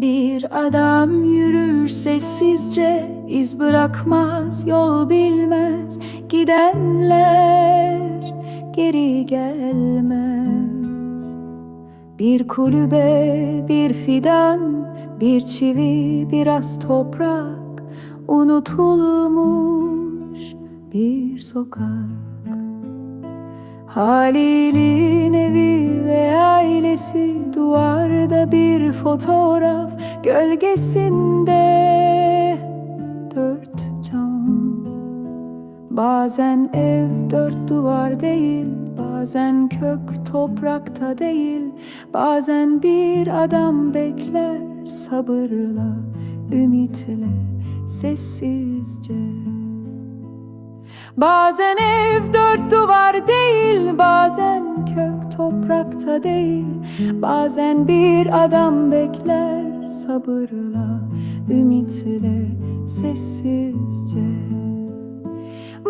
Bir adam yürür sessizce iz bırakmaz yol bilmez. Gidenler geri gelmez. Bir kulübe bir fidan bir çivi biraz toprak. Unutulmuş bir sokak. Halil'in evi ailesi Duvarda bir fotoğraf Gölgesinde. Dört cam Bazen ev dört duvar değil Bazen kök toprakta değil. Bazen bir adam bekler Sabırla, ümitle, sessizce. Bazen ev dört duvar değil toprakta değil Bazen bir adam bekler Sabırla, ümitle, sessizce.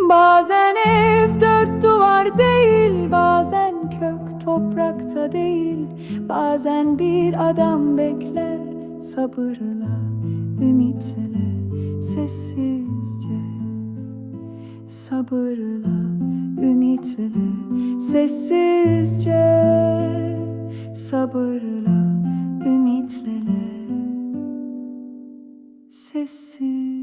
Bazen ev dört duvar değil Bazen kök toprakta değil Bazen bir adam bekler Sabırla, ümitle, sessizce. Sabırla, ümitle Sessizce sabırla ümitle Sessizce.